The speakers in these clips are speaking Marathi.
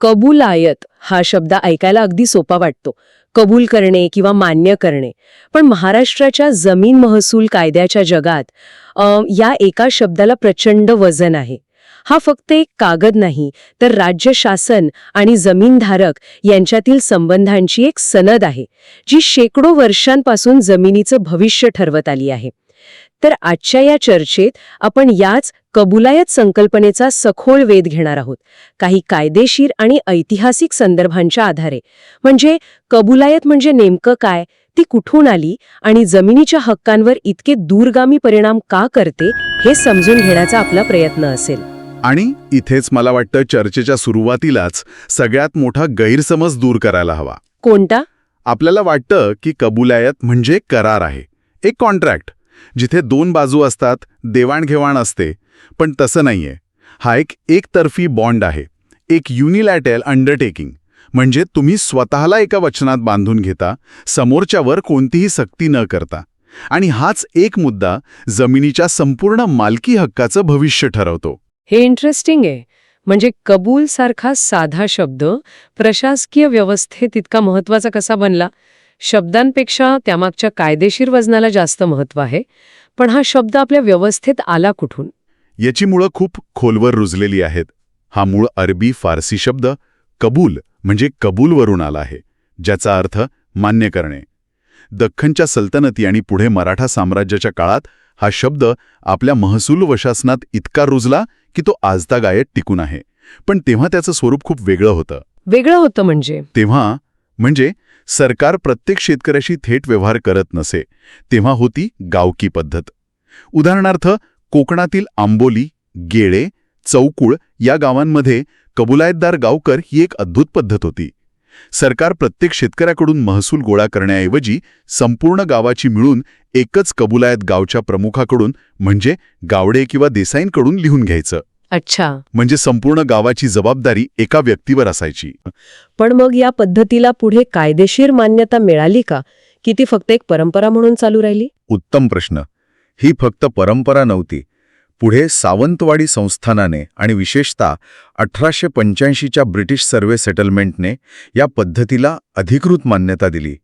कबुलायत हा शब्द ऐकायला अगदी सोपा वाटतो. कबूल करणे किंवा मान्य करणे. पण महाराष्ट्राच्या जमीन महसूल कायद्याच्या जगात अ, या एका शब्दाला प्रचंड वजन आहे. हा फक्त एक कागद नाही तर राज्य शासन आणि जमीनधारक यांच्यातील संबंधांची एक सनद आहे जी शेकडो वर्षांपासून जमिनीचं भविष्य ठरवत आली आहे. तर आजच्या या चर्चेत आपण याच कबुलायत संकल्पनेचा सखोल वेध घेणार आहोत. काही कायदेशीर आणि ऐतिहासिक संदर्भांच्या आधारे. म्हणजे कबुलायत म्हणजे नेमकं काय? ती कुठून आली? आणि जमिनीच्या हक्कांवर इतके दूरगामी परिणाम का करते? हे समजून घेण्याचा आपला प्रयत्न असेल. आणि इथेच मला वाटतं चर्चेच्या सुरुवातीलाच सगळ्यात मोठा गैरसमज दूर करायला हवा. कोणता? आपल्याला वाटतं की कबुलायत म्हणजे करार आहे. एक कॉन्ट्रॅक्ट. जिथे दोन बाजू असतात देवाणघेवाण असते पण तसं नाहीये. हा एक एकतर्फी बॉन्ड आहे. एक युनिलॅटल अंडरटेकिंग म्हणजे तुम्ही स्वतःला एका वचनात बांधून घेता समोरच्यावर कोणतीही सक्ती न करता. आणि हाच एक मुद्दा जमिनीच्या संपूर्ण मालकी हक्काचं भविष्य ठरवतो. हे इंटरेस्टिंग आहे. म्हणजे कबूल सारखा साधा शब्द प्रशासकीय व्यवस्थेत इतका महत्त्वाचा कसा बनला? शब्दांपेक्षा त्यामागच्या कायदेशीर वजनाला जास्त महत्त्व आहे. पण हा शब्द आपल्या व्यवस्थेत आला कुठून? याची मुळं खूप खोलवर रुजलेली आहेत. हा मूळ अरबी फारसी शब्द कबूल म्हणजे कबूलवरून आला आहे ज्याचा अर्थ मान्य करणे. दख्खनच्या सल्तनती आणि पुढे मराठा साम्राज्याच्या काळात हा शब्द आपल्या महसूल वशासनात इतका रुजला की तो आजतागायत टिकून आहे. पण तेव्हा त्याचं स्वरूप खूप वेगळं होतं. वेगळं होतं म्हणजे? तेव्हा म्हणजे सरकार प्रत्येक शेतकऱ्याशी थेट व्यवहार करत नसे तेव्हा होती गावकी पद्धत. उदाहरणार्थ कोकणातील आंबोली गेळे चौकुळ या गावांमध्ये कबुलायतदार गावकर ही एक अद्भुत पद्धत होती. सरकार प्रत्येक शेतकऱ्याकडून महसूल गोळा करण्याऐवजी संपूर्ण गावाची मिळून एकच कबुलायत गावच्या प्रमुखाकडून म्हणजे गावडे किंवा देसाईंकडून लिहून घ्यायचं. अच्छा. म्हणजे संपूर्ण गावाची जबाबदारी एका व्यक्तीवर असायची. पण मग या पद्धतीला पुढे कायदेशीर मान्यता मिळाली का? की ती फक्त एक परंपरा म्हणून चालू राहिली? उत्तम प्रश्न. ही फक्त परंपरा नव्हती. पुढे सावंतवाडी संस्थानाने आणि विशेषतः अठराशे पंच्याऐंशीच्या ब्रिटिश सर्वे सेटलमेंटने या पद्धतीला अधिकृत मान्यता दिली.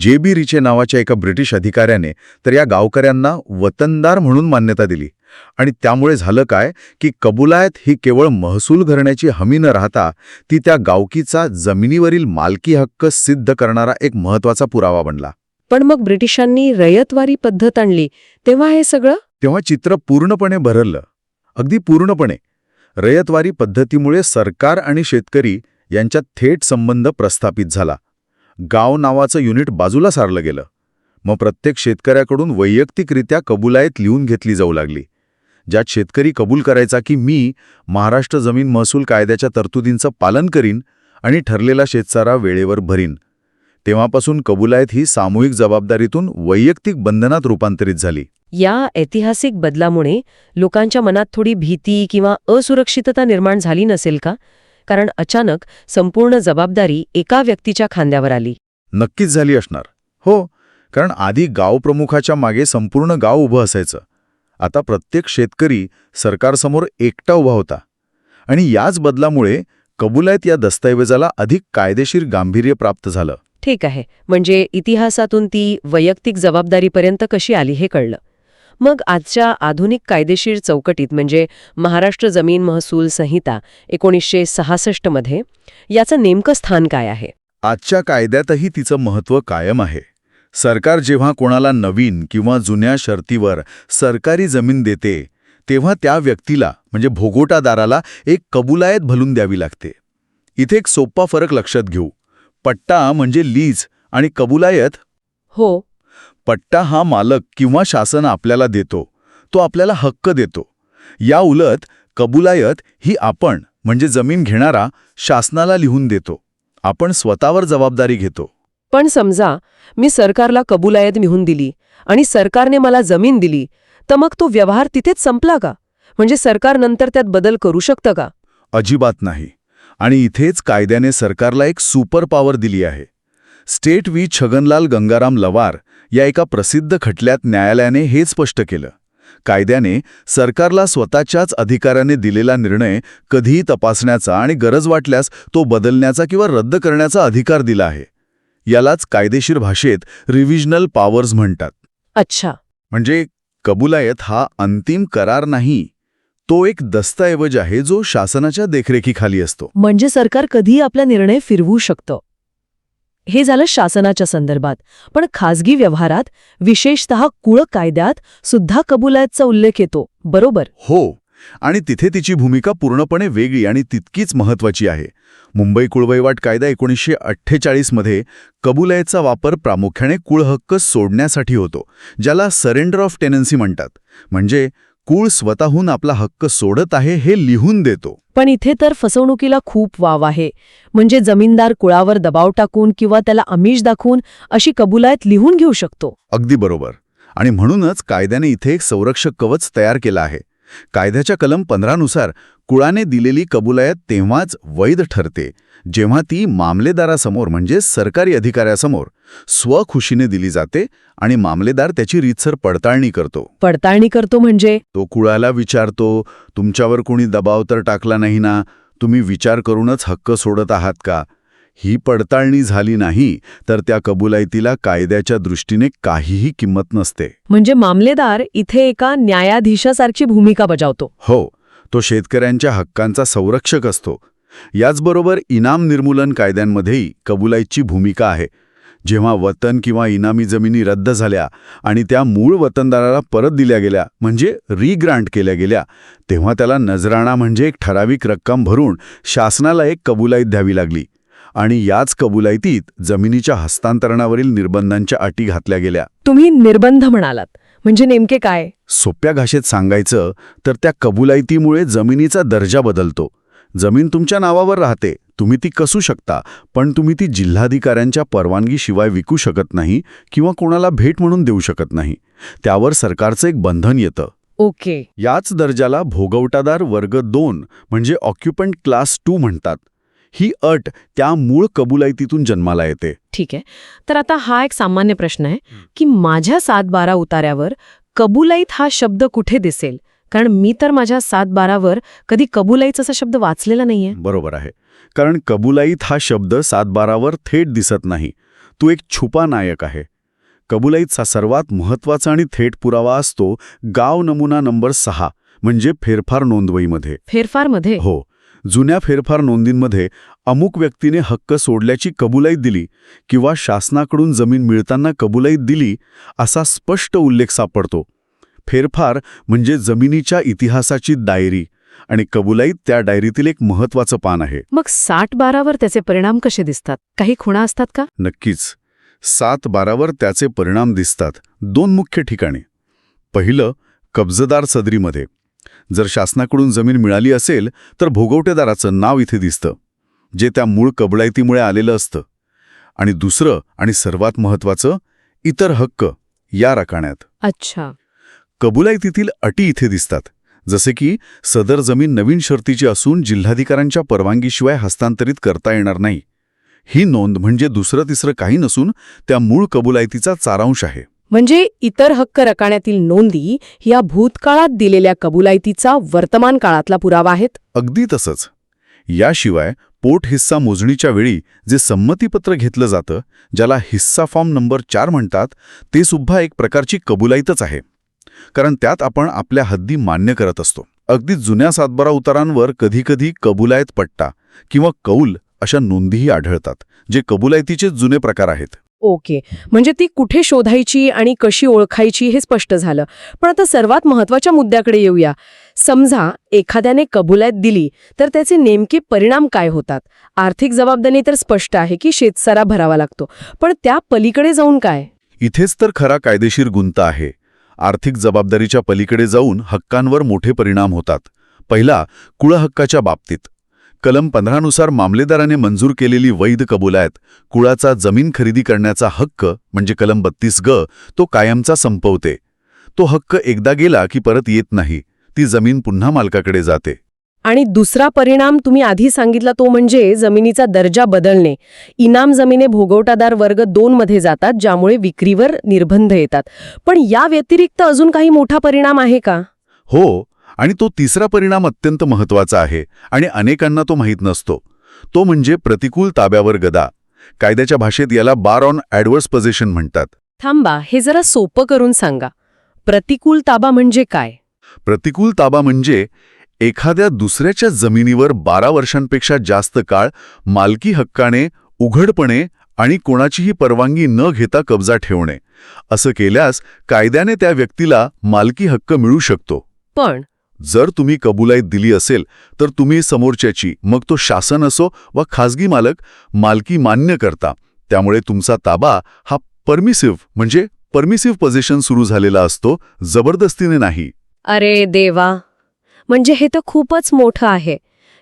जे बी रिचे नावाच्या एका ब्रिटिश अधिकाऱ्याने तर या गावकऱ्यांना वतनदार म्हणून मान्यता दिली. आणि त्यामुळे झालं काय की कबुलायत ही केवळ महसूल भरण्याची हमी न राहता ती त्या गावकीचा जमिनीवरील मालकी हक्क सिद्ध करणारा एक महत्त्वाचा पुरावा बनला. पण मग ब्रिटिशांनी रयतवारी पद्धत आणली तेव्हा हे सगळं? तेव्हा चित्र पूर्णपणे भरलं अगदी पूर्णपणे. रयतवारी पद्धतीमुळे सरकार आणि शेतकरी यांच्यात थेट संबंध प्रस्थापित झाला. गाव नावाचं युनिट बाजूला सारलं गेलं. मग प्रत्येक शेतकऱ्याकडून वैयक्तिकरित्या कबुलायत लिहून घेतली जाऊ लागली. ज्यात शेतकरी कबूल करायचा की मी महाराष्ट्र जमीन महसूल कायद्याच्या तरतुदींचं पालन करीन आणि ठरलेला शेतसारा वेळेवर भरीन. तेव्हापासून कबुलायत ही सामूहिक जबाबदारीतून वैयक्तिक बंधनात रूपांतरित झाली. या ऐतिहासिक बदलामुळे लोकांच्या मनात थोडी भीती किंवा असुरक्षितता निर्माण झाली नसेल का? कारण अचानक संपूर्ण जबाबदारी एका व्यक्तीच्या खांद्यावर आली. नक्कीच झाली असणार. हो कारण आधी गावप्रमुखाच्या मागे संपूर्ण गाव उभं असायचं. आता प्रत्येक शेतकरी सरकारसमोर एकटा उभा होता. आणि याच बदलामुळे कबुलायत या दस्तऐवजाला अधिक कायदेशीर गांभीर्य प्राप्त झालं. ठीक आहे. म्हणजे इतिहासातून ती वैयक्तिक जबाबदारीपर्यंत कशी आली हे कळलं. मग आजच्या आधुनिक कायदेशीर चौकटीत म्हणजे महाराष्ट्र जमीन महसूल संहिता एकोणीसशे सहासष्टमध्ये याचं नेमकं स्थान काय आहे? आजच्या कायद्यातही तिचं महत्त्व कायम आहे. सरकार जेव्हा कोणाला नवीन किंवा जुन्या शर्तीवर सरकारी जमीन देते तेव्हा त्या व्यक्तीला म्हणजे भोगोटादाराला एक कबुलायत भलून द्यावी लागते. इथे एक सोपा फरक लक्षात घेऊ. पट्टा म्हणजे लीज आणि कबुलायत? हो. पट्टा हा मालक किंवा शासन आपल्याला देतो तो आपल्याला हक्क देतो. या उलट कबुलायत ही आपण म्हणजे जमीन घेणारा शासनाला लिहून देतो. आपण स्वतःवर जबाबदारी घेतो. पण समजा मी सरकारला कबुलायत मिळून दिली आणि सरकारने मला जमीन दिली तर मग तो व्यवहार तिथेच संपला का? म्हणजे सरकार नंतर त्यात बदल करू शकतं का? अजिबात नाही. आणि इथेच कायद्याने सरकारला एक सुपर पॉवर दिली आहे. State v. छगनलाल गंगाराम लवार या एका प्रसिद्ध खटल्यात न्यायालयाने हे स्पष्ट केलं. कायद्याने सरकारला स्वतःच्याच अधिकाराने दिलेला निर्णय कधीही तपासण्याचा आणि गरज वाटल्यास तो बदलण्याचा किंवा रद्द करण्याचा अधिकार दिला आहे. यालाच कायदेशीर भाषेत रिव्हिजनल पॉवर्स म्हणतात. अच्छा. म्हणजे कबुलायत हा अंतिम करार नाही तो एक दस्तऐवज आहे जो शासनाच्या देखरेखीखाली असतो. म्हणजे सरकार कधीही आपला निर्णय फिरवू शकतं. हे झालं शासनाच्या संदर्भात. पण खाजगी व्यवहारात विशेषतः कुळ कायद्यात सुद्धा कबुलायतचा उल्लेख येतो. बरोबर? हो. आणि तिथे तिची भूमिका पूर्णपणे वेगळी आणि तितकीच महत्वाची आहे. मुंबई कुळवैवाट कायदा एकोणीसशे अठ्ठेचाळीसमध्ये कबुलायतचा वापर प्रामुख्याने कुळहक्क सोडण्यासाठी होतो ज्याला सरेंडर ऑफ टेनन्सी म्हणतात. म्हणजे कुळ स्वतःहून आपला हक्क सोडत आहे हे लिहून देतो. पण इथे तर फसवणुकीला खूप वाव आहे. म्हणजे जमीनदार कुळावर दबाव टाकून किंवा त्याला आमिष दाखवून अशी कबुलायत लिहून घेऊ शकतो. अगदी बरोबर. आणि म्हणूनच कायद्याने इथे एक संरक्षक कवच तयार केलं आहे. कायद्याच्या कलम पंधरानुसार कुळाने दिलेली कबुलायत तेव्हाच वैध ठरते जेव्हा ती मामलेदारासमोर म्हणजे सरकारी अधिकाऱ्यासमोर स्वखुशीने दिली जाते आणि मामलेदार त्याची रीतसर पडताळणी करतो. पडताळणी करतो म्हणजे? तो कुळाला विचारतो तुमच्यावर कोणी दबाव तर टाकला नाही ना? तुम्ही विचार करूनच हक्क सोडत आहात का? ही पडताळणी झाली नाही तर त्या कबुलायतीला कायद्याच्या दृष्टीने काहीही किंमत नसते. म्हणजे मामलेदार इथे एका न्यायाधीशासारखी भूमिका बजावतो. हो तो शेतकऱ्यांच्या हक्कांचा संरक्षक असतो. याचबरोबर इनाम निर्मूलन कायद्यांमध्येही कबुलाईची भूमिका आहे. जेव्हा वतन किंवा इनामी जमिनी रद्द झाल्या आणि त्या मूळ वतनदाराला परत दिल्या गेल्या म्हणजे रिग्रांट केल्या गेल्या तेव्हा त्याला नजराणा म्हणजे एक ठराविक रक्कम भरून शासनाला एक कबुलाईत द्यावी लागली. आणि याच कबुलाईतीत जमिनीच्या हस्तांतरणावरील निर्बंधांच्या अटी घातल्या गेल्या. तुम्ही निर्बंध म्हणालात. म्हणजे नेमके काय? सोप्या भाषेत सांगायचं तर त्या कबुलायतीमुळे जमिनीचा दर्जा बदलतो. जमीन तुमच्या नावावर राहते. तुम्ही ती कसू शकता पण तुम्ही ती जिल्हाधिकाऱ्यांच्या परवानगीशिवाय विकू शकत नाही किंवा कोणाला भेट म्हणून देऊ शकत नाही. त्यावर सरकारचं एक बंधन येतं. ओके. याच दर्जाला भोगवटादार वर्ग दोन म्हणजे ऑक्युपंट क्लास टू म्हणतात. ही अट त्या मूळ कबुलायतीतून जन्माला येते. ठीक आहे. तर आता हा एक सामान्य प्रश्न आहे की माझ्या सात बारा उतार्यावर कबुलाईत हा शब्द कुठे दिसेल? कारण मी तर माझ्या सात बारावर कधी कबुलाईच असा शब्द वाचलेला नाहीये. बरोबर आहे. कारण कबुलाईत हा शब्द सातबारावर थेट दिसत नाही. तो एक छुपा नायक आहे. कबुलाईतचा सर्वात महत्त्वाचा आणि थेट पुरावा असतो गाव नमुना नंबर सहा म्हणजे फेरफार नोंदवहीमध्ये फेरफारमध्ये हो. जुन्या फेरफार नोंदींमध्ये अमुक व्यक्तीने हक्क सोडल्याची कबुलाईत दिली किंवा शासनाकडून जमीन मिळताना कबुलाईत दिली असा स्पष्ट उल्लेख सापडतो. फेरफार म्हणजे जमिनीच्या इतिहासाची डायरी आणि कबुलाईत त्या डायरीतील एक महत्वाचं पान आहे. मग साठ बारावर त्याचे परिणाम कसे दिसतात? काही खुणा असतात का? नक्कीच. सात बारावर त्याचे परिणाम दिसतात दोन मुख्य ठिकाणी. पहिलं कब्जदार सदरीमध्ये. जर शासनाकडून जमीन मिळाली असेल तर भोगवटेदाराचं नाव इथे दिसतं जे त्या मूळ कबलायतीमुळे आलेलं असतं. आणि दुसरं आणि सर्वात महत्वाचं इतर हक्क या रकाण्यात अच्छा. कबुलायतीतील अटी इथे दिसतात जसे की सदर जमीन नवीन शर्तीची असून जिल्हाधिकाऱ्यांच्या परवानगीशिवाय हस्तांतरित करता येणार नाही. ही नोंद म्हणजे दुसरं तिसरं काही नसून त्या मूळ कबुलायतीचा चारांश आहे. म्हणजे इतर हक्क रकाण्यातील नोंदी या भूतकाळात दिलेल्या कबुलायतीचा वर्तमान काळातला पुरावा आहेत. अगदी तसंच. याशिवाय पोट हिस्सा मोजणीच्या वेळी जे संमतीपत्र घेतलं जातं ज्याला हिस्सा फॉर्म नंबर चार म्हणतात ते सुद्धा एक प्रकारची कबुलाईतच आहे. कारण त्यात आपण आपल्या हद्दी मान्य करत असतो. अगदी जुन्या सातबारा उतारांवर कधीकधी कबुलायत पट्टा किंवा कौल अशा नोंदीही आढळतात जे कबुलायतीचे जुने प्रकार आहेत. ओके. म्हणजे ती कुठे शोधायची आणि कशी ओळखायची हे स्पष्ट झालं. पण आता सर्वात महत्त्वाच्या मुद्द्याकडे येऊया. समजा एखाद्याने कबुलात दिली तर त्याचे नेमके परिणाम काय होतात? आर्थिक जबाबदारी तर स्पष्ट आहे की शेतसारा भरावा लागतो. पण त्या पलीकडे जाऊन काय? इथेच तर खरा कायदेशीर गुंत आहे. आर्थिक जबाबदारीच्या पलीकडे जाऊन हक्कांवर मोठे परिणाम होतात. पहिला कुळहक्काच्या बाबतीत. कलम पंधरानुसार मामलेदाराने मंजूर केलेली वैध कबुलायत कुळाचा जमीन खरेदी करण्याचा हक्क म्हणजे कलम बत्तीस ग तो कायमचा संपवते. तो हक्क एकदा गेला की परत येत नाही ती जमीन पुन्हा मालकाकडे जाते. आणि दुसरा परिणाम तुम्ही आधी सांगितला तो म्हणजे जमिनीचा दर्जा बदलणे. इनाम जमिने भोगवटादार वर्ग दोन मध्ये जातात ज्यामुळे विक्रीवर निर्बंध येतात. पण या व्यतिरिक्त अजून काही मोठा परिणाम आहे का? हो आणि तो तिसरा परिणाम अत्यंत महत्त्वाचा आहे आणि अनेकांना तो माहीत नसतो. तो म्हणजे प्रतिकूल ताब्यावर गदा. कायद्याच्या भाषेत याला बार ऑन ॲडवर्स पोझिशन म्हणतात. थांबा हे जरा सोपं करून सांगा. प्रतिकूल ताबा म्हणजे काय? प्रतिकूल ताबा म्हणजे एखाद्या दुसऱ्याच्या जमिनीवर बारा वर्षांपेक्षा जास्त काळ मालकी हक्काने उघडपणे आणि कोणाचीही परवानगी न घेता कब्जा ठेवणे. असं केल्यास कायद्याने त्या व्यक्तीला मालकी हक्क मिळू शकतो. पण जर तुम्ही कबुलाईत दिली असेल तर तुम्ही समोरच्याची मग तो शासन असो वा खाजगी मालक मालकी मान्य करता. त्यामुळे तुमचा ताबा हा परमिसिव्ह म्हणजे परमिसिव्ह पोझिशन सुरू झालेला असतो जबरदस्तीने नाही. अरे देवा! म्हणजे हे तर खूपच मोठं आहे.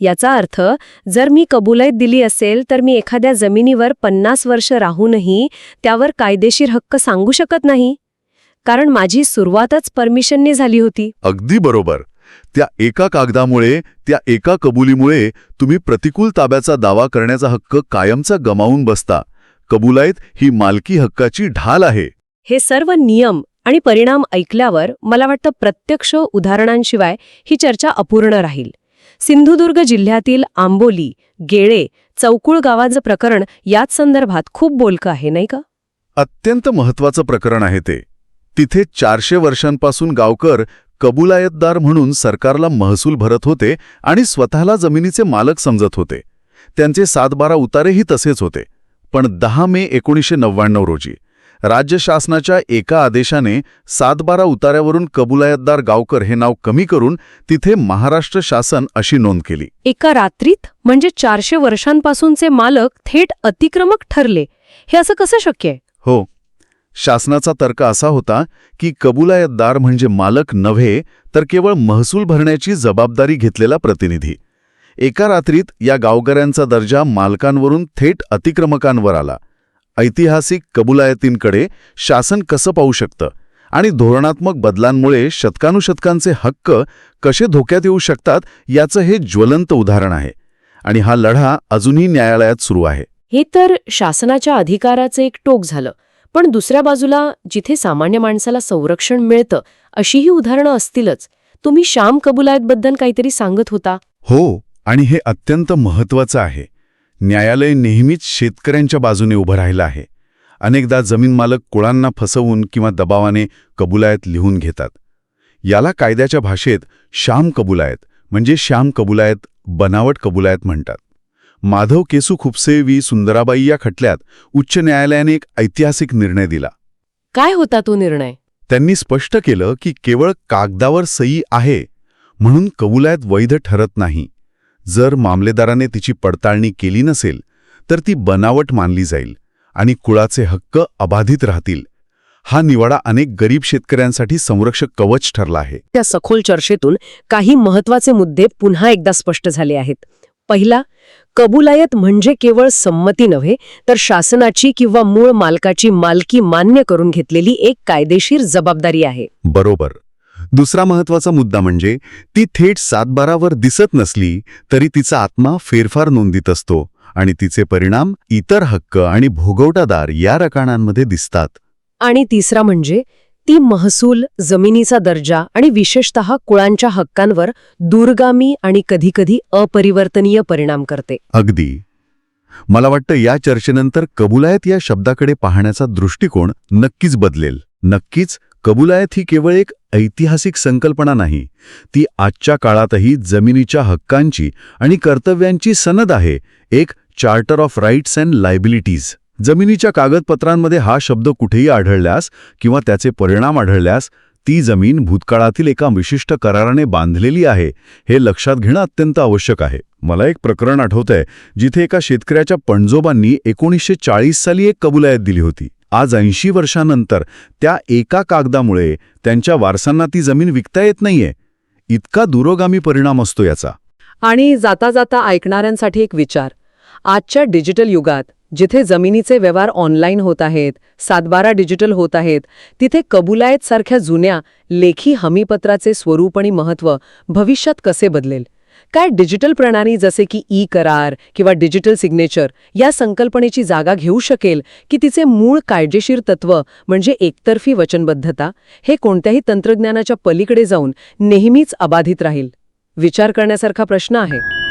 याचा अर्थ जर मी कबुलाईत दिली असेल तर मी एखाद्या जमिनीवर पन्नास वर्ष राहूनही त्यावर कायदेशीर हक्क सांगू शकत नाही. कारण माझी सुरुवातच परमिशनने झाली होती. अगदी बरोबर. त्या एका कागदामुळे त्या एका कबुलीमुळे तुम्ही प्रतिकूल ताब्याचा दावा करण्याचा हक्क कायमचा गमावून बसता. कबुलाईत ही मालकी हक्काची ढाल आहे. हे सर्व नियम आणि परिणाम ऐकल्यावर मला वाटतं प्रत्यक्ष उदाहरणांशिवाय ही चर्चा अपूर्ण राहील. सिंधुदुर्ग जिल्ह्यातील आंबोली गेळे चौकुळ गावाचं प्रकरण याच संदर्भात खूप बोलकं आहे नाही का? अत्यंत महत्वाचं प्रकरण आहे ते. तिथे चारशे वर्षांपासून गावकर कबुलायतदार म्हणून सरकारला महसूल भरत होते आणि स्वतःला जमिनीचे मालक समजत होते. त्यांचे सातबारा उतारेही तसेच होते. पण दहा मे एकोणीसशे नव्याण्णव रोजी राज्य शासनाच्या एका आदेशाने सातबारा उतार्यावरून कबुलायतदार गावकर हे नाव कमी करून तिथे महाराष्ट्र शासन अशी नोंद केली. एका रात्रीत म्हणजे चारशे वर्षांपासूनचे मालक थेट अतिक्रमक ठरले. हे असं कसं शक्य आहे? हो शासनाचा तर्क असा होता की कबुलायतदार म्हणजे मालक नव्हे तर केवळ महसूल भरण्याची जबाबदारी घेतलेला प्रतिनिधी. एका रात्रीत या गावकऱ्यांचा दर्जा मालकांवरून थेट अतिक्रमकांवर आला. ऐतिहासिक कबुलायतींकडे शासन कसं पाहू शकतं आणि धोरणात्मक बदलांमुळे शतकानुशतकांचे हक्क कसे धोक्यात येऊ शकतात याचं हे ज्वलंत उदाहरण आहे आणि हा लढा अजूनही न्यायालयात सुरू आहे. हे तर शासनाच्या अधिकाराचं एक टोक झालं. पण दुसऱ्या बाजूला जिथे सामान्य माणसाला संरक्षण मिळतं अशीही उदाहरणं असतीलच. तुम्ही श्याम कबुलायतबद्दल काहीतरी सांगत होता. हो आणि हे अत्यंत महत्वाचं आहे. न्यायालय नेहमीच शेतकऱ्यांच्या बाजूने उभं राहिलं आहे. अनेकदा जमीन मालक कुळांना फसवून किंवा दबावाने कबुलायत लिहून घेतात. याला कायद्याच्या भाषेत श्याम कबुलायत म्हणजे श्याम कबुलायत बनावट कबुलायत म्हणतात. माधव केसू खुपसे वी सुंदराबाई या खटल्यात उच्च न्यायालयाने एक ऐतिहासिक निर्णय दिला. काय होता तो निर्णय? त्यांनी स्पष्ट केलं की केवळ कागदावर सही आहे म्हणून कबुलायत वैध ठरत नाही. जर मामलेदाराने तिची पडताळणी केली नसेल तर ती बनावट मानली जाईल आणि कुळाचे हक्क अबाधित राहतील. हा निवाडा अनेक गरीब शेतकऱ्यांसाठी संरक्षक कवच ठरला आहे. त्या सखोल चर्चेतून काही महत्त्वाचे मुद्दे पुन्हा एकदा स्पष्ट झाले आहेत. पहिला कबुलायत म्हणजे केवळ संमती नव्हे तर शासनाची किंवा मूळ मालकाची मालकी मान्य करून घेतलेली एक कायदेशीर जबाबदारी आहे. बरोबर. दुसरा महत्त्वाचा मुद्दा म्हणजे ती थेट सातबारावर दिसत नसली तरी तिचा आत्मा फेरफार नोंदीत असतो आणि तिचे परिणाम इतर हक्क आणि भोगवटादार या रकानांमध्ये दिसतात. आणि तिसरा म्हणजे ती महसूल जमिनीचा दर्जा आणि विशेषतः कुळांच्या हक्कांवर दूरगामी आणि कधीकधी अपरिवर्तनीय परिणाम करते. अगदी. मला वाटतं या चर्चेनंतर कबुलायत या शब्दाकडे पाहण्याचा दृष्टिकोन नक्कीच बदलेल. नक्कीच कबुलायत ही केवळ एक ऐतिहासिक संकल्पना नाही ती आजच्या काळातही जमिनीच्या हक्कांची आणि कर्तव्यांची सनद आहे एक charter of rights and liabilities. जमिनीच्या कागदपत्रांमध्ये हा शब्द कुठेही आढळल्यास किंवा त्याचे परिणाम आढळल्यास ती जमीन भूतकाळातील एका विशिष्ट कराराने बांधलेली आहे हे लक्षात घेणं अत्यंत आवश्यक आहे. मला एक प्रकरण आठवतंय जिथे एका शेतकऱ्याच्या पणजोबांनी एकोणीसशे चाळीस साली एक कबुलायत दिली होती. आज ऐंशी वर्षानंतर त्या एका कागदामुळे त्यांच्या वारसांना ती जमीन विकता येत नाहीये. इतका दुरोगामी परिणाम असतो याचा. आणि जाता जाता ऐकणाऱ्यांसाठी एक विचार. आजच्या डिजिटल युगात जिथे जमिनीचे व्यवहार ऑनलाईन होत आहेत सातबारा डिजिटल होत आहेत तिथे कबुलायत सारख्या जुन्या लेखी हमीपत्राचे स्वरूप आणि महत्त्व भविष्यात कसे बदलेल? काय डिजिटल प्रणाली जसे की ई करार किंवा डिजिटल सिग्नेचर या संकल्पनेची जागा घेऊ शकेल की तिचे मूळ कायदेशीर तत्व म्हणजे एकतर्फी वचनबद्धता? हे कोणत्याही तंत्रज्ञानाच्या पलीकडे जाऊन नेहमीच अबाधित राहील. विचार करण्यासारखा प्रश्न आहे.